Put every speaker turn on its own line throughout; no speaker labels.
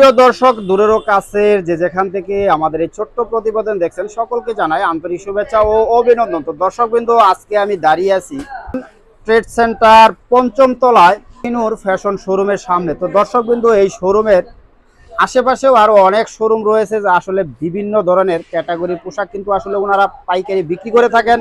প্রিয় দর্শক, দূরেরও কাছের যে যেখান থেকে আমাদের এই ছোট্ট প্রতিবেদন দেখছেন, সকলকে জানাই আন্তরিক শুভেচ্ছা ও অভিনন্দন। তো দর্শক বিন্দু, আজকে আমি দাঁড়িয়ে আছি ট্রেড সেন্টার পঞ্চম তলায় ইনুর ফ্যাশন শোরুমের সামনে। তো দর্শক বিন্দু, এই শোরুমের আশেপাশেও আরও অনেক শোরুম রয়েছে যা আসলে বিভিন্ন ধরনের ক্যাটাগরির পোশাক কিন্তু আসলে ওনারা পাইকারি বিক্রি করে থাকেন।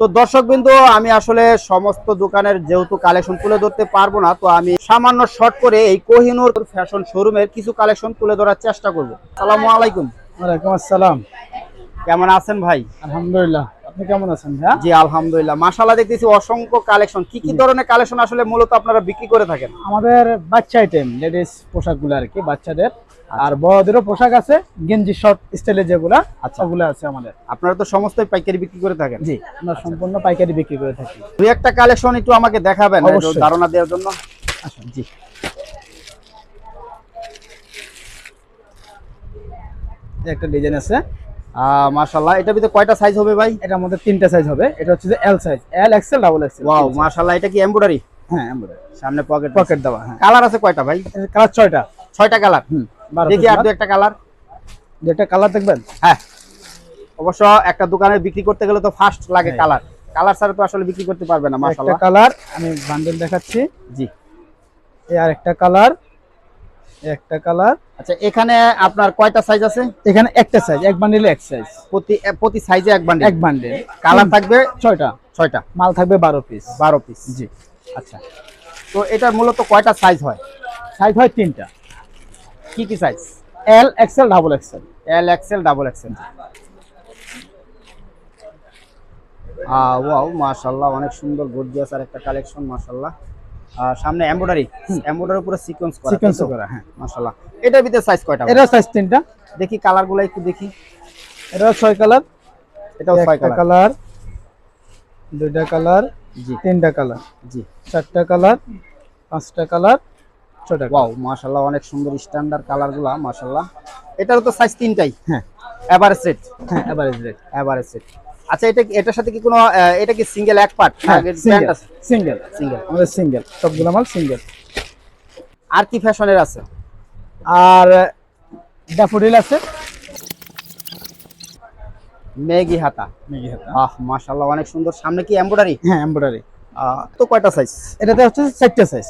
তো দর্শক বিন্দু আমি আসলে সমস্ত দোকানের যেহেতু কালেকশন তুলে ধরতে পারব না তো আমি সামান্য শর্ট করে এই কোহিনুর ফ্যাশন শোরুমের কিছু কালেকশন তুলে ধরার চেষ্টা করব। সালাম আলাইকুম।
ওয়ালাইকুম আসসালাম।
কেমন আছেন ভাই?
আলহামদুলিল্লাহ। আপনি কেমন আছেন
জি আলহামদুলিল্লাহ। মাশাআল্লাহ দেখতেছি অসংখ্য কালেকশন কি কি ধরনের কালেকশন আসলে মূলত আপনারা বিক্রি করে থাকেন?
আমাদের বাচ্চা আইটেম লেডিস পোশাকগুলো আর কি বাচ্চাদের। আর বড়দেরও পোশাক আছে গেঞ্জি শর্ট স্টাইলের যেগুলা
আচ্ছা।
ওগুলো আছে আমাদের।
আপনারা তো সমস্ত পাইকারি বিক্রি করে থাকেন।
জি আমরা সম্পূর্ণ পাইকারি বিক্রি করে থাকি।
দুই একটা কালেকশন একটু আমাকে দেখাবেন ধারণা দেওয়ার জন্য।
আসুন
জি।
একটা ডিজাইন আছে।
মাশাআল্লাহ এটা ভিতরে কয়টা সাইজ হবে ভাই?
এটার মধ্যে তিনটা সাইজ হবে। এটা হচ্ছে যে L size L XL double XL
wow মাশাআল্লাহ এটা কি এমব্রয়ডারি
হ্যাঁ আমরা
সামনে পকেট
পকেট দেওয়া হ্যাঁ।
কালার আছে কয়টা ভাই?
কালার ছয়টা।
ছয়টা কালার
হুম।
দেখি আর একটা কালার।
যেটা কালার দেখবেন?
হ্যাঁ। অবশ্য একটা দোকানে বিক্রি করতে গেলে তো ফার্স্ট লাগে
হ্যাঁ।
কালার। কালার ছাড়া তো আসলে বিক্রি করতে পারবে না
একটা
মাশাআল্লাহ।
কালার আমি বান্ডেল দেখাচ্ছি।
জি।
এই আর একটা কালার একটা কালার।
আচ্ছা এখানে আপনার কয়টা সাইজ আছে?
এখানে একটা সাইজ এক বান্ডেলে এক সাইজ
প্রতি প্রতি সাইজে এক বান্ডিল
এক বান্ডেল
কালার থাকবে?
ছয়টা।
ছয়টা।
মাল থাকবে বারো পিস
বারো পিস
জি।
আচ্ছা। তো এটার মূলত কয়টা সাইজ হয়?
সাইজ হয় তিনটা।
কি কি size
L XL double XL
L XL double XL wow মাশাআল্লাহ অনেক সুন্দর গর্জিয়াস আর একটা কালেকশন মাশাআল্লাহ। আর সামনে এমব্রয়ডারি এমব্রয়ডারি পুরো সিকোয়েন্স করা
সিকোয়েন্স করা হ্যাঁ।
মাশাআল্লাহ। এটার ভিতরে সাইজ কয়টা
এটা সাইজ তিনটা।
দেখি কালারগুলো একটু দেখি।
এটা ছয় কালার
এটাও ছয় কালার
কালার দুইটা কালার
জি।
তিনটা কালার
জি।
চারটা কালার পাঁচটা কালার ছয়টা কালার
ওয়াও মাশাআল্লাহ অনেক সুন্দর স্ট্যান্ডার্ড কালারগুলো মাশাআল্লাহ। এটারও তো সাইজ তিনটাই।
হ্যাঁ।
এভারেজ রেট
হ্যাঁ এভারেজ রেট
এভারেজ রেট আচ্ছা এটা এটার সাথে কি কোনো এটা কি সিঙ্গেল এক পার্ট
সিঙ্গেল সিঙ্গেল
সিঙ্গেল
আমাদের সিঙ্গেল সবগুলো মাল সিঙ্গেল
আর কি ফ্যাশনের আছে?
আর ড্যাফোডিল আছে।
মেগি হাতা। আহ মাশাআল্লাহ অনেক সুন্দর। সামনে কি এমব্রয়ডারি
হ্যাঁ এমব্রয়ডারি
তো কয়টা সাইজ
এটাতে হচ্ছে চারটা সাইজ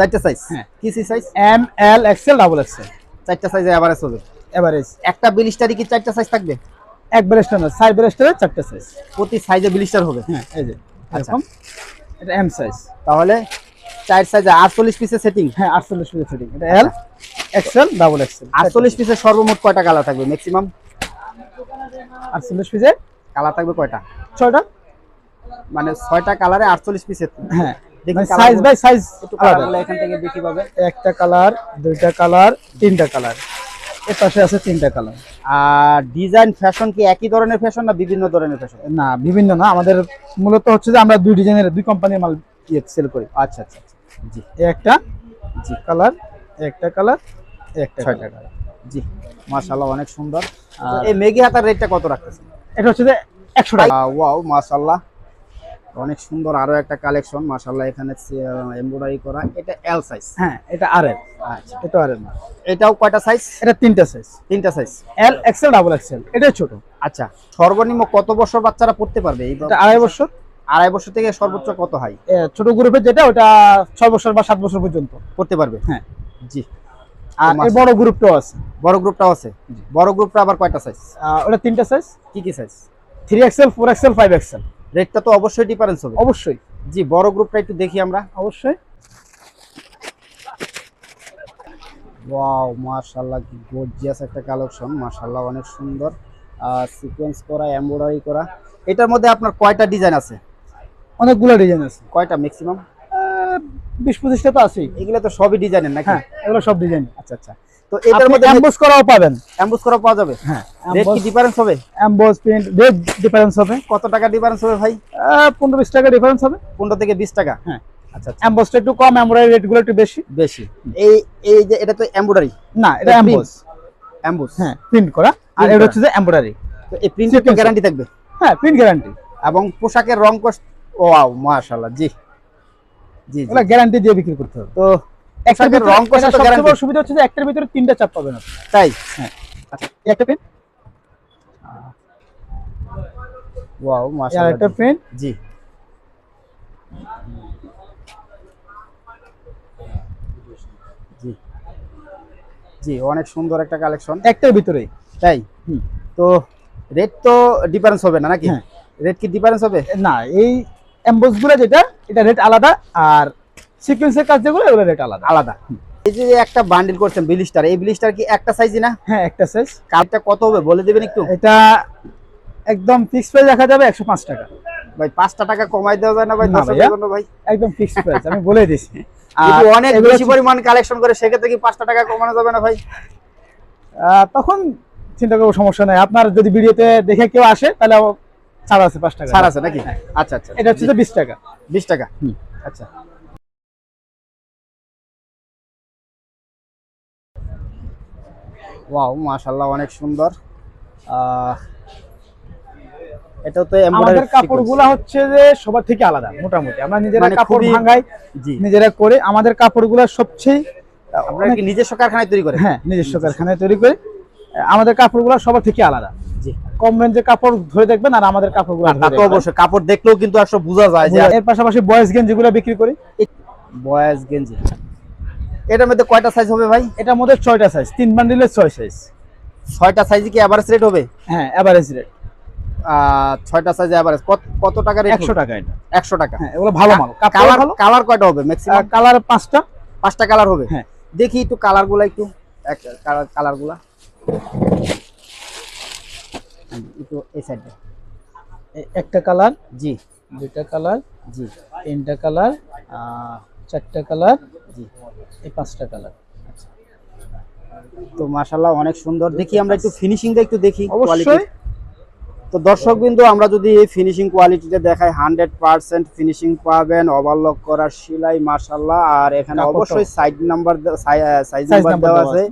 চারটা সাইজ
হ্যাঁ।
কি C size
M L XL double XL
চারটা সাইজে এভারেজ হবে
এভারেজ
একটা বিলিস্টারই কি চারটা সাইজ থাকবে?
এক ব্রেস্টার না সাইড ব্রেস্টারের চারটা সাইজ
প্রতি সাইজে বিলিস্টার হবে।
হ্যাঁ এই যে
আচ্ছা।
এরকম। এটা এম সাইজ
তাহলে চার সাইজে আটচল্লিশ পিসের সেটিং
হ্যাঁ আটচল্লিশ পিসের ফিটিং এটা এল এক্সেল ডাবল এক্সেল
আটচল্লিশ পিসের সর্বমোট কয়টা কালার থাকবে ম্যাক্সিমাম
আটচল্লিশ পিসের
কালার থাকবে কয়টা?
ছয়টা।
মানে ছয়টা কালারে আটচল্লিশ পিসের
হ্যাঁ। সাইজ বাই সাইজ
এখান থেকে দেখি পাবে
একটা কালার দুইটা কালার তিনটা কালারের পাশে আছে তিনটা কালার
আর ডিজাইন ফ্যাশন কি একই ধরনের ফ্যাশন না বিভিন্ন ধরনের ফ্যাশন
না বিভিন্ন না। আমাদের মূলত হচ্ছে যে আমরা দুই ডিজাইনের দুই কোম্পানির মাল ইয়ে সেল করি।
আচ্ছা আচ্ছা আচ্ছা। জি।
একটা জি। কালার একটা কালার একটা
ছয়টা
কালার
জি মাশাআল্লাহ অনেক সুন্দর। এই মেগি হাতার রেটটা কত রাখতেছেন?
এটা হচ্ছে যে একশো টাকা।
ওয়াও মাশাআল্লাহ। অনেক সুন্দর আরও একটা কালেকশন মাশাআল্লাহ এখানে এমব্রয়ডারি করা। এটা এল সাইজ
হ্যাঁ এটা আর এল
আচ্ছা
এটা আর না।
এটাও কয়টা সাইজ
এটা তিনটা সাইজ
তিনটা size
L XL double XL এটাই ছোট।
আচ্ছা সর্বনিম্ন কত বছর বাচ্চারা পড়তে পারবে? এই
এটা আড়াই বছর।
আড়াই বছর থেকে সর্বোচ্চ কত
হয়? ছোট গ্রুপের যেটা ওটা ছয় বছর বা সাত বছর পর্যন্ত।
পড়তে পারবে?
হ্যাঁ।
জি।
আর বড় গ্রুপটাও আছে।
বড় গ্রুপটাও আছে? বড় গ্রুপটা আবার কয়টা সাইজ
ওটা তিনটা সাইজ
কি কি size
three XL four XL five XL
রেটটা তো অবশ্যই ডিফারেন্স হবে।
অবশ্যই।
জি বড় গ্রুপটা একটু দেখি আমরা।
অবশ্যই।
ওয়াও মাশাআল্লাহ কি গর্জিয়াস একটা কালেকশন মাশাআল্লাহ অনেক সুন্দর। সিকোয়েন্স করা এমব্রয়ডারি করা। এটার মধ্যে আপনার কয়টা ডিজাইন আছে?
অনেকগুলো ডিজাইন আছে।
কয়টা ম্যাক্সিমাম
বিশ পঁচিশটা তো আছেই।
এগুলো তো সবই ডিজাইনের নাকি?
হ্যাঁ এগুলো সব ডিজাইন
আচ্ছা আচ্ছা। তো এটার মধ্যে
এমবোস করাও পাবেন।
অ্যাম্বুস করা পাওয়া যাবে?
হ্যাঁ
রেট কি ডিফারেন্স হবে?
এমবোস প্রিন্ট রেট ডিফারেন্স হবে।
কত টাকা ডিফারেন্স হবে ভাই?
আহ, পনেরো বিশ টাকা ডিফারেন্স হবে।
পনেরো থেকে বিশ টাকা?
হ্যাঁ।
আচ্ছা আচ্ছা।
এমবোসটা একটু কম এমব্রয়ডারি রেটগুলো একটু বেশি।
বেশি। এই এই যে এটা তো এমব্রয়ডারি
না এটা
এটা
এমবোস
অ্যাম্বুস
হ্যাঁ প্রিন্ট করা। আর এটা হচ্ছে যে এমব্রয়ডারি
তো এই প্রিন্টের তো গ্যারান্টি থাকবে।
হ্যাঁ প্রিন্ট গ্যারান্টি
এবং পোশাকের রং কস ওয়াও মাশাআল্লাহ জি। জি।
ওগুলো গ্যারান্টি দিয়ে বিক্রি করতে হবে।
তো পোশাকের রং কষা তো গ্যারান্টি
সুবিধা হচ্ছে যে একটার ভিতরে তিনটা চাপ পাবেন
তাই?
একটা
ওয়াও মাশাআল্লাহ।
একটা প্রিন্ট
জি। জি। জি অনেক সুন্দর একটা কালেকশন।
একটার ভিতরেই
তাই?
হুম।
তো রেট তো ডিফারেন্স হবে না নাকি?
হ্যাঁ।
রেট কি ডিফারেন্স হবে?
না এই এমবোসগুলো যেটা এটা রেট আলাদা আর সিকোয়েন্সের কাজ যেগুলো এগুলো রেট আলাদা।
আলাদা। এই যে একটা বান্ডিল করছেন ব্লিস্টার এই ব্লিস্টার কি একটা সাইজই না?
হ্যাঁ একটা সাইজ
কত হবে বলে দিবেন একটু?
এটা একদম ফিক্স প্রাইস রাখা যাবে একশো পাঁচ টাকা।
ভাই পাঁচটা টাকা কমাই দেওয়া যায় না ভাই
না
দর্শকদের
ভাইয়া।
জন্য ভাই?
একদম ফিক্স প্রাইস আমি বলে দিছি।
যদি অনেক বেশি পরিমাণ কালেকশন করে সেক্ষেত্রে কি পাঁচটা টাকা কমানো যাবে না ভাই?
তখন চিন্তা করব সমস্যা নাই। আপনার যদি ভিডিওতে দেখে কেউ আসে তাহলে ছাড় আছে পাঁচ টাকা।
ছাড় আছে নাকি? আচ্ছা আচ্ছা।
এটা হচ্ছে যে বিশ টাকা।
বিশ টাকা। আচ্ছা। ওয়াও মাশাআল্লাহ অনেক সুন্দর। এটাও তো
আমাদের কাপড়গুলো হচ্ছে যে সবার থেকে আলাদা মোটামুটি। আমরা নিজেরা
মানে
কাপড় ভাঙাই
জি।
নিজেরা করে। আমাদের কাপড়গুলো সবচেয়ে
আপনারা কি নিজস্ব কারখানায় তৈরি করে?
হ্যাঁ নিজস্ব কারখানায় তৈরি করে। আমাদের কাপড়গুলো সবার থেকে আলাদা।
জি।
কম রেঞ্জের কাপড় ধরে দেখবেন আর আমাদের কাপড়গুলো
তো অবশ্যই কাপড় দেখলেও কিন্তু আসলে বোঝা যায় যে
এর পাশাপাশি বয়েজ গেঞ্জিগুলো বিক্রি করি।
বয়েজ গেঞ্জি। এটার মধ্যে কয়টা সাইজ হবে ভাই?
এটার মধ্যে ছয়টা সাইজ তিন বান্ডিলের ছয় সাইজ
ছয়টা সাইজ কি এভারেজ রেট হবে?
হ্যাঁ এভারেজ রেট
ছয়টা সাইজ এভারেজ কত কত টাকা রেট
একশো টাকা এটা।
একশো টাকা।
হ্যাঁ এগুলো ভালো মাল। কালার
কালার
ভালো?
কালার কয়টা হবে ম্যাক্সিমাম
কালার পাঁচটা।
পাঁচটা কালার হবে?
হ্যাঁ।
দেখি একটু কালারগুলা একটু। কালারগুলা। একটু এই সাইডে
একটা কালার
জি।
দুইটা কালার
জি।
তিনটা কালার চারটা কালার
জি।
এই পাঁচটা কালার।
তো মাশাল্লাহ অনেক সুন্দর। দেখি আমরা একটু ফিনিশিংটা একটু দেখি
অবশ্যই।
তো দর্শক বিন্দু আমরা যদি এই ফিনিশিং কোয়ালিটিটা দেখাই হান্ড্রেড পার্সেন্ট ফিনিশিং পাবেন ওভারলক করার সেলাই মাশাল্লাহ আর এখানে অবশ্যই সাইড নাম্বার সাইজ নাম্বার দেওয়া
দেওয়া
আছে।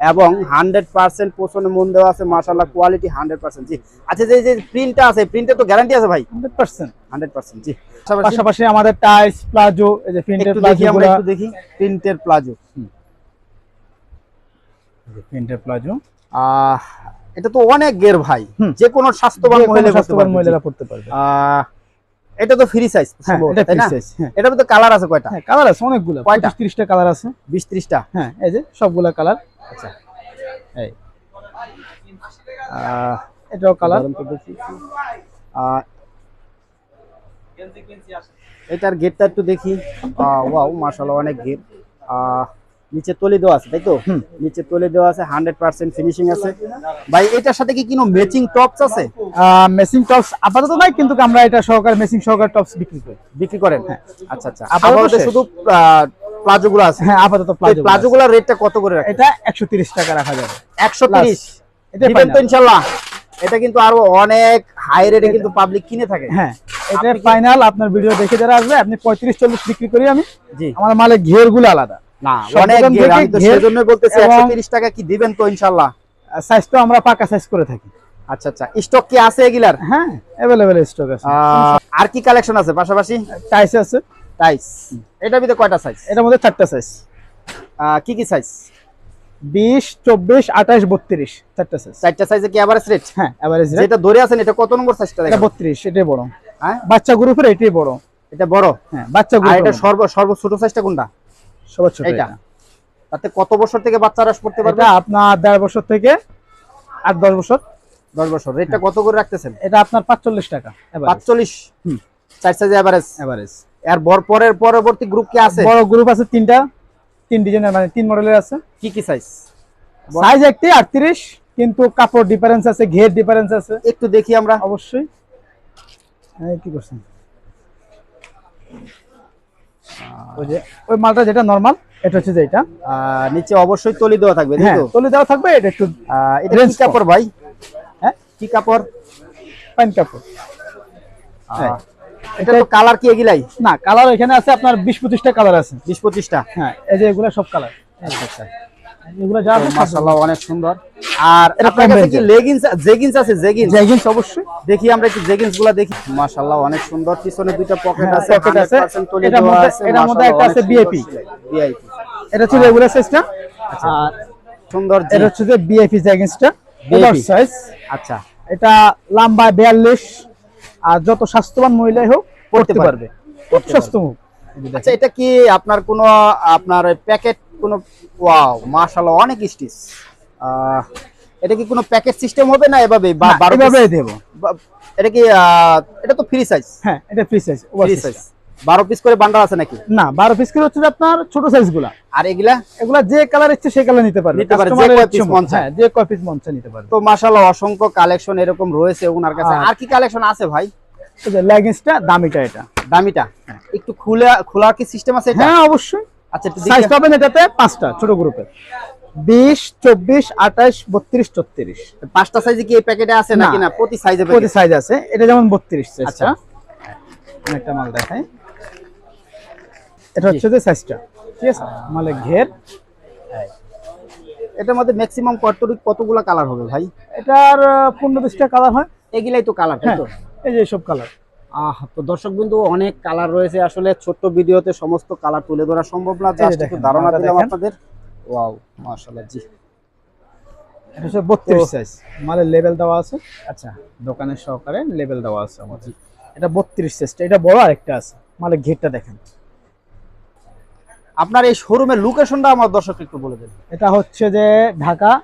এবং হান্ড্রেড পার্সেন্ট পোষণে মন দেওয়া আছে মাশাল্লাহ কোয়ালিটি হান্ড্রেড পার্সেন্ট জি। আচ্ছা যে যে প্রিন্টটা আছে প্রিন্টের তো গ্যারান্টি আছে ভাই?
Hundred percent.
হান্ড্রেড পার্সেন্ট জি। পাশাপাশি
আমাদের টাইস প্লাজো এই যে প্রিন্টের প্লাজো
দেখি আমরা একটু দেখি প্রিন্টের প্লাজো
প্রিন্টের প্লাজো
আহ এটা তো অনেক গের ভাই। যে কোনো স্বাস্থ্যবান মহিলা করতে
স্বাস্থ্যবান মহিলারা পড়তে পারবে।
আহ, এটা তো ফ্রি সাইজ
হ্যাঁ এটা
তাই না?
free size, হ্যাঁ।
এটার মধ্যে কালার আছে কয়টা?
হ্যাঁ কালার আছে অনেকগুলো
কয়টা?
পঁয়ত্রিশ তিরিশটা কালার আছে।
বিশ ত্রিশটা
হ্যাঁ এই যে সবগুলা কালার
আচ্ছা।
এই।
আহ,
এটাও কালার
তো আহ, এটার গেটটা একটু দেখি। ওয়াও মাশাআল্লাহ অনেক গেট নিচে তলি দেওয়া আছে তাই তো? নিচে তলি দেওয়া আছে হান্ড্রেড পার্সেন্ট ফিনিশিং আছে। ভাই এটার সাথে কি কোনো ম্যাচিং টপস আছে?
মেসিং টপস আপাতত নাই কিন্তু আমরা এটা সহকারে মেসিং সহকারে টপস বিক্রি করি।
বিক্রি করেন? আচ্ছা আচ্ছা।
আপাতত
শুধু প্লাজো গুলো আছে?
হ্যাঁ আপাতত প্লাজো
প্লাজো গুলোর রেটটা কত করে রাখেন?
এটা একশো তিরিশ টাকা রাখা যাবে।
একশো তিরিশ?
এটা
দিবেন তো। ইনশাল্লাহ। এটা কিন্তু আরও অনেক হাই রেটে কিন্তু পাবলিক কিনে থাকে।
হ্যাঁ এটা ফাইনাল আপনার ভিডিও দেখে যারা আসবে আপনি পঁয়ত্রিশ চল্লিশ বিক্রি করি আমি।
জি।
আমার মালে ঘেরগুলো আলাদা।
না অনেক আমি তো বলতেছি টাকা কি দিবেন তো ইনশাল্লাহ?
সাইজটা আমরা পাকা সাইজ করে থাকি।
আচ্ছা আচ্ছা। স্টক কি আছে এগুলার?
হ্যাঁ অ্যাভেলেবেল স্টক আছে।
আর কি কালেকশন আছে পাশাপাশি?
টাইস আছে।
টাইস এটার ভিতরে কয়টা সাইজ
এটার মধ্যে চারটা সাইজ
কি কি সাইজ
বিশ চব্বিশ আঠাশ বত্রিশ চারটা সাইজ
চারটা সাইজে কি এভারেজ রেট
হ্যাঁ এভারেজ রেট
যেটা ধরে আছেন এটা কত নম্বর সাইজটা
এটা এটাই বড়।
হ্যাঁ?
বাচ্চা গ্রুপের এটাই বড়।
এটা বড়?
হ্যাঁ বাচ্চা
আর
গ্রুপ
এটা সর্ব সর্ব ছোট সাইজটা কোনটা?
সবার ছোট এটা।
তাতে কত বছর থেকে বাচ্চারা পড়তে পারবে?
আপনার দেড় বছর থেকে আট দশ বছর।
দশ বছর। রেটটা কত করে রাখতেছেন?
এটা আপনার পাঁচচল্লিশ টাকা
পাঁচচল্লিশ?
হুম।
চার সাইজ এভারেজ
এভারেজ
আর বর পরের পরবর্তী গ্রুপ কি আছে?
বড় গ্রুপ আছে তিনটা। তিন ডিজাইনের মানে তিন মডেলের আছে।
কি কি সাইজ
সাইজ একটি আটত্রিশ কিন্তু কাপড় ডিফারেন্স আছে ঘের ডিফারেন্স আছে।
একটু দেখি আমরা।
অবশ্যই। কি করছেন? ওই যে ওই মালটা যেটা নরমাল এটা হচ্ছে যে এটা।
নিচে অবশ্যই তলি দেওয়া থাকবে
হ্যাঁ তলি দেওয়া থাকবে এটা একটু
এটা কি কাপড় ভাই?
হ্যাঁ?
কি কাপড়?
পাইন কাপড়। হ্যাঁ।
এটা তো কালার কি এগুলাই?
না কালার এখানে আছে আপনার বিশ পঁচিশটা কালার আছে।
বিশ পঁচিশটা?
হ্যাঁ এই যে এগুলা সব কালার
আচ্ছা।
এগুলো যা আছে
মাশাআল্লাহ অনেক সুন্দর। আর আপনার কাছে কি লেগিংস জেগিংস আছে? জেগিংস
জ্যাগিন্স অবশ্যই।
দেখি আমরা একটু জেগিংসগুলা দেখি। মাশাআল্লাহ অনেক সুন্দর। পিছনে দুইটা পকেট
হ্যাঁ,
আছে
pocket আছে।
100% তলি
এটার
দেওয়া
মধ্যে- এটার মধ্যে একটা আছে এটা হচ্ছে রেগুলার সাইজটা আর
সুন্দর।
এটা হচ্ছে যে
BFE
সাইজ
আচ্ছা।
এটা লম্বা বিয়াল্লিশ। আর যত স্বাস্থ্যবান মহিলাই হোক
পড়তে পারবে।
পারবে। খুব স্বাস্থ্য
আচ্ছা এটা কি আপনার কোনো আপনার প্যাকেট কোনো ওয়াও মাশাআল্লাহ অনেক স্টিচ এটা কি কোনো প্যাকেট সিস্টেম হবে না এভাবে বা
এভাবে? দেবো।
এটা কি এটা তো ফ্রি সাইজ
হ্যাঁ এটা ফ্রি সাইজ
ফ্রি সাইজ বারো পিস করে বান্ডাল আছে নাকি?
না বারো পিস করে হচ্ছে যে আপনার ছোট সাইজগুলা।
আর এগুলা?
এগুলা যে কালার ইচ্ছে সেই কালার নিতে পারবে।
নিতে পারে, যে কয়
ইচ্ছে
মন চায়।
হ্যাঁ যে কয় পিস মঞ্চে নিতে পারবে।
তো মাশাআল্লাহ অসংখ্য কালেকশন এরকম রয়েছে ওনার কাছে।
আর-
আর কি কালেকশন আছে ভাই?
এই যে লেগিংসটা দামিটা এটা।
দামিটা? একটু খুলে খোলার কি সিস্টেম আছে এটা?
হ্যাঁ অবশ্যই।
আচ্ছা
সাইজ পাবেন এটাতে পাঁচটা ছোট গ্রুপে বিশ চব্বিশ আঠাশ বত্রিশ
পাঁচটা সাইজে কি এই প্যাকেটে আছে নাকি না? প্রতি সাইজে
প্রতি সাইজ আছে। এটা যেমন বত্রিশ
আচ্ছা।
একটা মাল দেখাই। এটা হচ্ছে যে সাইজটা ঠিক আছে? মালে ঘের।
এটার মধ্যে ম্যাক্সিমাম কতটুকু কতগুলা কালার হবে ভাই?
এটার পনেরো বিশটা কালার হয়।
এগুলাই তো কালার
হ্যাঁ এই যে সব কালার
তো দর্শক বিন্দু অনেক কালার রয়েছে। আসলে ছোট্ট ভিডিওতে সমস্ত কালার তুলে ধরা সম্ভব না। জাস্ট একটু ধারণা দিলাম আপনাদের। ওয়াও মাশাআল্লাহ জি।
এটা হচ্ছে বত্রিশ
তো-
সাইজ মালের লেভেল দেওয়া আছে।
আচ্ছা
দোকানের সহকারে লেভেল দেওয়া আছে আমাদের। এটা বত্রিশ সাইজটা এটা বড় আরেকটা আছে। মালের ঘেরটা দেখেন।
আপনার এই শোরুমের লোকেশনটা আমার দর্শক একটু বলে দেন।
এটা হচ্ছে যে ঢাকা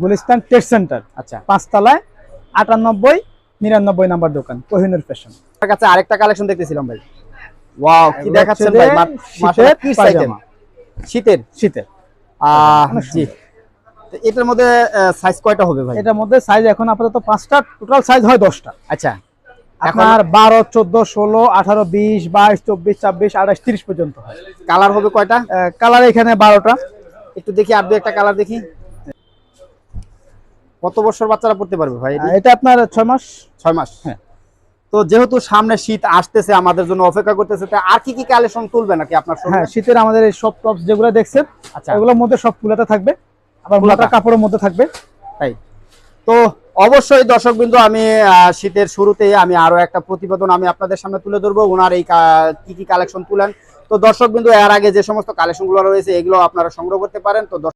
গুলিস্তান ট্রেড সেন্টার।
আচ্ছা।
পাঁচতলায় আটানব্বই নিরানব্বই নাম্বার দোকান কোহিনুর ফ্যাশন
আপনার কাছে আরেকটা কালেকশন দেখতেছিলাম ভাই। ওয়াও কি দেখাচ্ছেন ভাই?
শীতের
আইটেম
পায়জামা।
শীতের?
শীতের।
আহ জি। এটার মধ্যে সাইজ কয়টা হবে ভাই?
এটার মধ্যে সাইজ এখন আপাতত পাঁচটা টোটাল সাইজ হয় দশটা।
আচ্ছা।
আপনার বারো চোদ্দ ষোলো আঠারো বিশ বাইশ চব্বিশ ছাব্বিশ আঠাশ তিরিশ পর্যন্ত হয়।
কালার হবে কয়টা?
কালার এখানে বারোটা।
একটু দেখি আর দু একটা কালার দেখি। কত বছর বাচ্চারা পড়তে পারবে ভাই? এটা
আপনার ছয় মাস?
ছয় মাস।
হ্যাঁ।
তো যেহেতু সামনে শীত আসতেছে আমাদের জন্য অপেক্ষা করতেছে আর কি কি কালেকশন তুলবে নাকি আপনার
হ্যাঁ শীতের আমাদের এই সব টপস যেগুলো দেখছেন
আচ্ছা।
এগুলোর মধ্যে সব ফুলাতে থাকবে আবার
ফুলাতা।
কাপড়ের মধ্যে থাকবে।
তাই। তো অবশ্যই দর্শক বিন্দু আমি শীতের শুরুতেই আমি আরও একটা প্রতিবেদন আমি আপনাদের সামনে তুলে ধরবো ওনার এই কা- কি কালেকশন তুলেন। তো দর্শক বিন্দু এর আগে যে সমস্ত কালেকশনগুলো রয়েছে এগুলো আপনারা সংগ্রহ করতে পারেন। তো